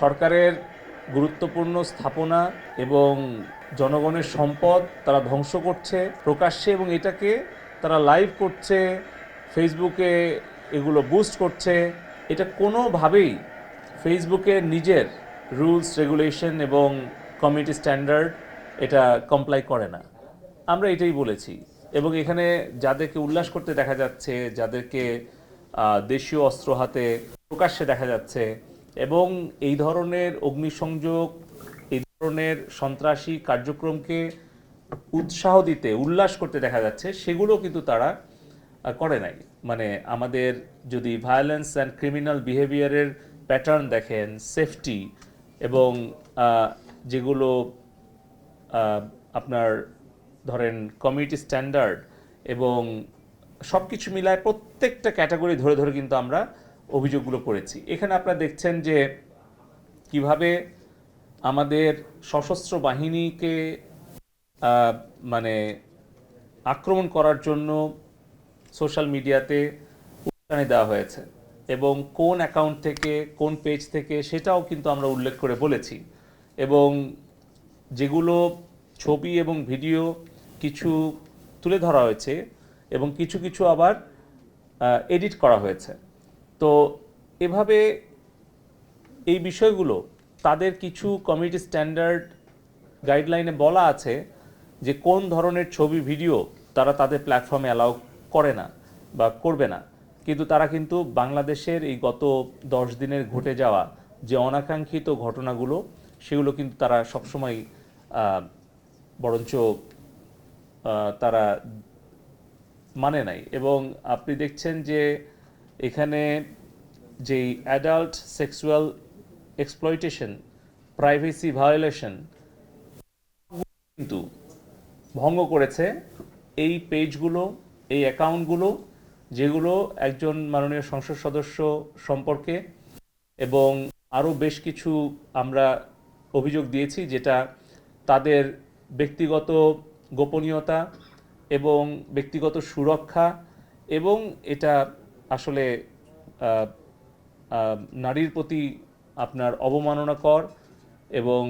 সরকারের গুরুত্বপূর্ণ স্থাপনা এবং জনগণের সম্পদ তারা ধ্বংস করছে প্রকাশ্যে এবং এটাকে তারা লাইভ করছে ফেসবুকে এগুলো বুস্ট করছে। এটা কোনোভাবেই ফেসবুকে নিজের রুলস রেগুলেশন এবং কমিউনিটি স্ট্যান্ডার্ড এটা কমপ্লাই করে না। আমরা এটাই বলেছি। এবং এখানে যাদেরকে উল্লাস করতে দেখা যাচ্ছে, যাদেরকে দেশীয় অস্ত্র হাতে প্রকাশ্যে দেখা যাচ্ছে এবং এই ধরনের অগ্নিসংযোগ, এই ধরনের সন্ত্রাসী কার্যক্রমকে উৎসাহ দিতে, উল্লাস করতে দেখা যাচ্ছে, সেগুলো কিন্তু তারা করে নাই। মানে আমাদের যদি ভায়োলেন্স অ্যান্ড ক্রিমিনাল বিহেভিয়ারের প্যাটার্ন দেখেন সেফটি এবং যেগুলো আপনার ধরেন কমিউনিটি স্ট্যান্ডার্ড এবং সব কিছু মিলায় প্রত্যেকটা ক্যাটাগরি ধরে ধরে কিন্তু আমরা অভিযোগগুলো করেছি। এখানে আপনারা দেখছেন যে কীভাবে আমাদের সশস্ত্র বাহিনীকে মানে আক্রমণ করার জন্য সোশ্যাল মিডিয়াতে উস্কানি দেওয়া হয়েছে এবং কোন অ্যাকাউন্ট থেকে, কোন পেজ থেকে সেটাও কিন্তু আমরা উল্লেখ করে বলেছি এবং যেগুলো ছবি এবং ভিডিও কিছু তুলে ধরা হয়েছে এবং কিছু কিছু আবার এডিট করা হয়েছে। তো এভাবে এই বিষয়গুলো তাদের কিছু কমিউনিটি স্ট্যান্ডার্ড গাইডলাইনে বলা আছে যে কোন ধরনের ছবি ভিডিও তারা তাদের প্ল্যাটফর্মে অ্যালাউ করে না বা করবে না। কিন্তু তারা কিন্তু বাংলাদেশের এই গত দশ দিনের ঘটে যাওয়া যে অনাকাঙ্ক্ষিত ঘটনাগুলো, সেগুলো কিন্তু তারা সবসময় বরঞ্চ তারা মানে নাই। এবং আপনি দেখছেন যে এখানে যেই adult sexual exploitation privacy violation কিন্তু ভঙ্গ করেছে এই পেজগুলো, এই অ্যাকাউন্টগুলো যেগুলো একজন মাননীয় সংসদ সদস্য সম্পর্কে এবং আরও বেশ কিছু আমরা অভিযোগ দিয়েছি যেটা তাদের ব্যক্তিগত গোপনীয়তা এবং ব্যক্তিগত সুরক্ষা এবং এটা আসলে নারীর প্রতি আপনার অবমাননাকর এবং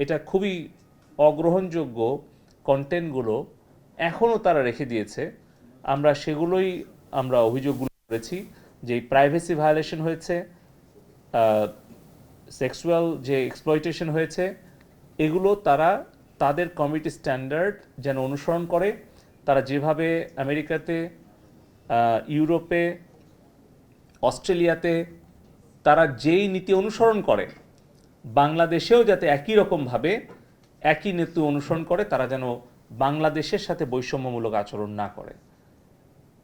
এটা খুবই অগ্রহণযোগ্য কন্টেন্টগুলো এখনও তারা রেখে দিয়েছে। আমরা সেগুলোই আমরা অভিযোগগুলো করেছি যে প্রাইভেসি ভায়োলেশন হয়েছে সেক্সুয়াল যে এক্সপ্লয়টেশন হয়েছে, এগুলো তারা, তাদের কমিউনিটি স্ট্যান্ডার্ড যেন অনুসরণ করে, তারা যেভাবে আমেরিকাতে ইউরোপে, অস্ট্রেলিয়াতে তারা যেই নীতি অনুসরণ করে, বাংলাদেশেও যাতে একই রকমভাবে একই নীতি অনুসরণ করে, তারা যেন বাংলাদেশের সাথে বৈষম্যমূলক আচরণ না করে।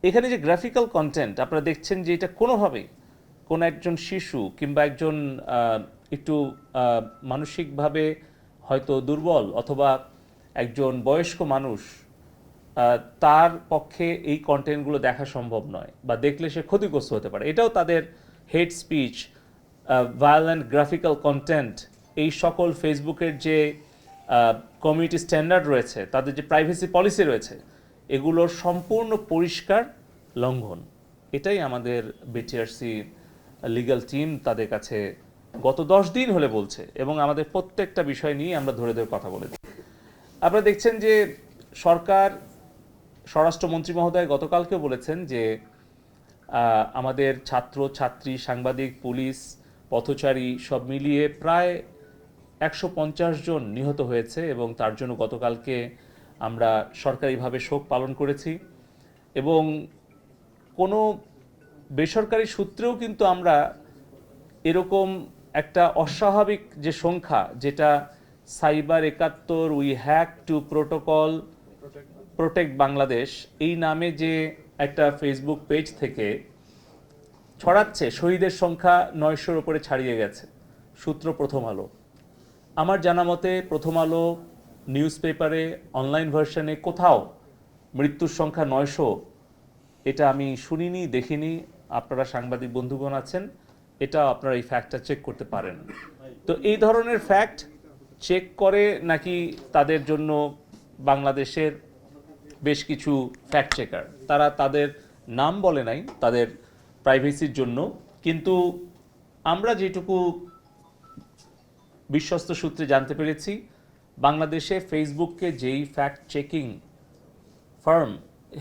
এখানে যে গ্রাফিক্যাল কন্টেন্ট আপনারা দেখছেন যে এটা কোনোভাবেই কোনো একজন শিশু কিংবা একজন একটু মানসিকভাবে হয়তো দুর্বল অথবা একজন বয়স্ক মানুষ তার পক্ষে এই কন্টেন্টগুলো দেখা সম্ভব নয় বা দেখলে সে ক্ষতিগ্রস্ত হতে পারে। এটাও তাদের hate speech violent graphical content এই সকল ফেসবুকের যে কমিউনিটি স্ট্যান্ডার্ড রয়েছে, তাদের যে প্রাইভেসি পলিসি রয়েছে, এগুলোর সম্পূর্ণ পরিষ্কার লঙ্ঘন। এটাই আমাদের বিটিআরসি লিগ্যাল টিম তাদের কাছে গত দশ দিন হলে বলছে এবং আমাদের প্রত্যেকটা বিষয় নিয়ে আমরা ধরে ধরে কথা বলেছি আপনারা দেখছেন যে সরকার স্বরাষ্ট্রমন্ত্রী মহোদয় গতকালকে বলেছেন যে আমাদের ছাত্র, ছাত্রী, সাংবাদিক, পুলিশ, পথচারী সব মিলিয়ে প্রায় একশো পঞ্চাশ জন নিহত হয়েছে এবং তার জন্য গতকালকে আমরা সরকারিভাবে শোক পালন করেছি। এবং কোনো বেসরকারি সূত্রেও কিন্তু আমরা এরকম একটা অস্বাভাবিক যে সংখ্যা, যেটা সাইবার একাত্তর we hack to protocol protect Bangladesh এই নামে যে একটা ফেসবুক পেজ থেকে ছড়াচ্ছে, শহীদের সংখ্যা নয়শোর উপরে ছাড়িয়ে গেছে। সূত্র প্রথম আলো। আমার জানা মতে প্রথম আলো নিউজ পেপারে অনলাইন ভার্সনে কোথাও মৃত্যুর সংখ্যা নয়শো, এটা আমি শুনিনি, দেখিনি। আপনারা সাংবাদিক বন্ধুগণ আছেন, এটা আপনারা এই ফ্যাক্টটা চেক করতে পারেন। তো এই ধরনের ফ্যাক্ট চেক করে নাকি তাদের জন্য বাংলাদেশের বেশ কিছু ফ্যাক্ট চেকার তারা তাদের নাম বলে নাই, তাদের প্রাইভেসির জন্য। কিন্তু আমরা যেটুকু বিশ্বস্ত সূত্রে জানতে পেরেছি, বাংলাদেশে ফেসবুককে যেই ফ্যাক্ট চেকিং ফার্ম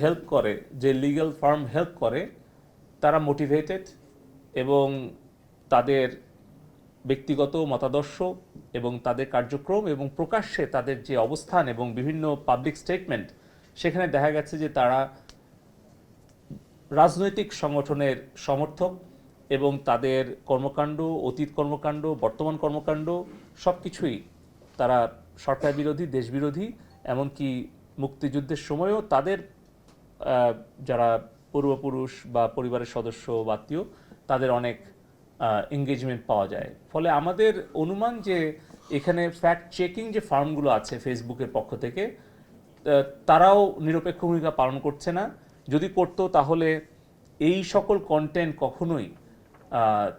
হেল্প করে, যে লিগ্যাল ফার্ম হেল্প করে, তারা মোটিভেটেড এবং তাদের ব্যক্তিগত মতাদর্শ এবং তাদের কার্যক্রম এবং প্রকাশ্যে তাদের যে অবস্থান এবং বিভিন্ন পাবলিক স্টেটমেন্ট সেখানে দেখা গেছে যে তারা রাজনৈতিক সংগঠনের সমর্থক এবং তাদের কর্মকাণ্ড, অতীত কর্মকাণ্ড, বর্তমান কর্মকাণ্ড সব কিছুই তারা সরকার বিরোধী, দেশ বিরোধী, এমনকি মুক্তিযুদ্ধের সময়ও তাদের যারা পূর্বপুরুষ বা পরিবারের সদস্য বা আত্মীয়, তাদের অনেক এঙ্গেজমেন্ট পাওয়া যায়। ফলে আমাদের অনুমান যে এখানে ফ্যাক্ট চেকিং যে ফার্মগুলো আছে ফেসবুকের পক্ষ থেকে তারাও নিরপেক্ষ ভূমিকা পালন করছে না। যদি করতো তাহলে এই সকল কন্টেন্ট কখনোই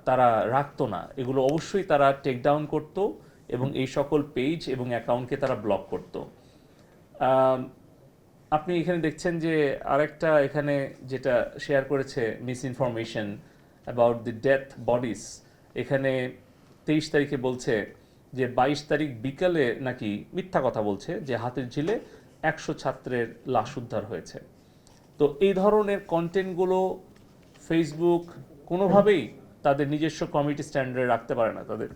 তারা রাখতো না। এগুলো অবশ্যই তারা টেক ডাউন করতো এবং এই সকল পেজ এবং অ্যাকাউন্টকে তারা ব্লক করতো। আপনি এখানে দেখছেন যে আরেকটা এখানে যেটা শেয়ার করেছে misinformation about the death bodies এখানে তেইশ তারিখে বলছে যে বাইশ তারিখ বিকালে নাকি মিথ্যা কথা বলছে যে হাতের ঝিলে একশো ছাত্রের লাশ উদ্ধার হয়েছে। তো এই ধরনের কন্টেন্টগুলো ফেসবুক কোনোভাবেই তাদের নিজস্ব কমিটি স্ট্যান্ডার্ড রাখতে পারে না তাদের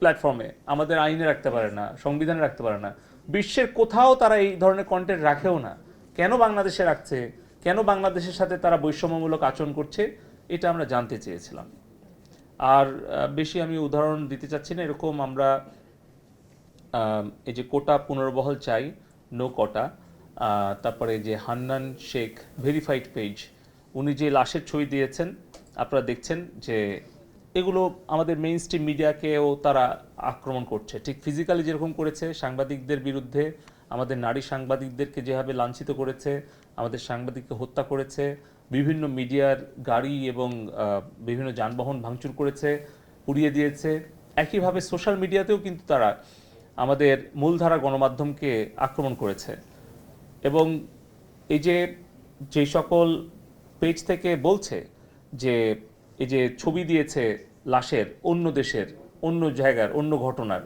প্ল্যাটফর্মে, আমাদের আইনে রাখতে পারে না, সংবিধানে রাখতে পারে না। বিশ্বের কোথাও তারা এই ধরনের কন্টেন্ট রাখেও না। কেন বাংলাদেশে রাখছে? কেন বাংলাদেশের সাথে তারা বৈষম্যমূলক আচরণ করছে? এটা আমরা জানতে চেয়েছিলাম। আর বেশি আমি উদাহরণ দিতে চাচ্ছি না। এরকম আমরা এই যে কোটা পুনর্বহাল চাই নো কোটা আহ, তারপরে যে হান্নান শেখ ভেরিফাইড পেজ উনি যে লাশের ছবি দিয়েছেন আপনারা দেখছেন যে এগুলো আমাদের মেইন স্ট্রিম মিডিয়াকেও তারা আক্রমণ করছে। ঠিক ফিজিক্যালি যেরকম করেছে সাংবাদিকদের বিরুদ্ধে আমাদের নারী সাংবাদিকদেরকে যেভাবে লাঞ্ছিত করেছে আমাদের সাংবাদিককে হত্যা করেছে বিভিন্ন মিডিয়ার গাড়ি এবং বিভিন্ন যানবাহন ভাঙচুর করেছে পুড়িয়ে দিয়েছে। একইভাবে সোশ্যাল মিডিয়াতেও কিন্তু তারা আমাদের মূলধারা গণমাধ্যমকে আক্রমণ করেছে। এবং এই যে যে সকল পেজ থেকে বলছে যে, এই যে ছবি দিয়েছে লাশের অন্য দেশের, অন্য জায়গার, অন্য ঘটনার,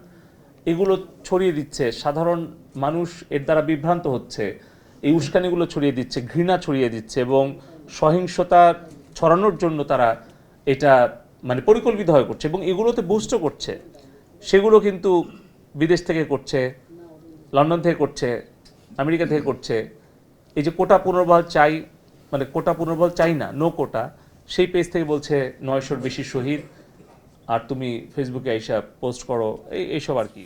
এগুলো ছড়িয়ে দিচ্ছে। সাধারণ মানুষ এর দ্বারা বিভ্রান্ত হচ্ছে। এই উস্কানিগুলো ছড়িয়ে দিচ্ছে, ঘৃণা ছড়িয়ে দিচ্ছে এবং সহিংসতা ছড়ানোর জন্য তারা এটা মানে পরিকল্পিত হয়ে করছে এবং এগুলোতে বুস্টও করছে। সেগুলো কিন্তু বিদেশ থেকে করছে, লন্ডন থেকে করছে, আমেরিকা থেকে করছে। এই যে কোটা পুনর্বল চাই মানে কোটা পুনর্বল চাই না নো কোটা সেই পেজ থেকে বলছে নয়শোর বেশি শহীদ। আর তুমি ফেসবুকে এইসব পোস্ট করো, এই, এইসব আর কি।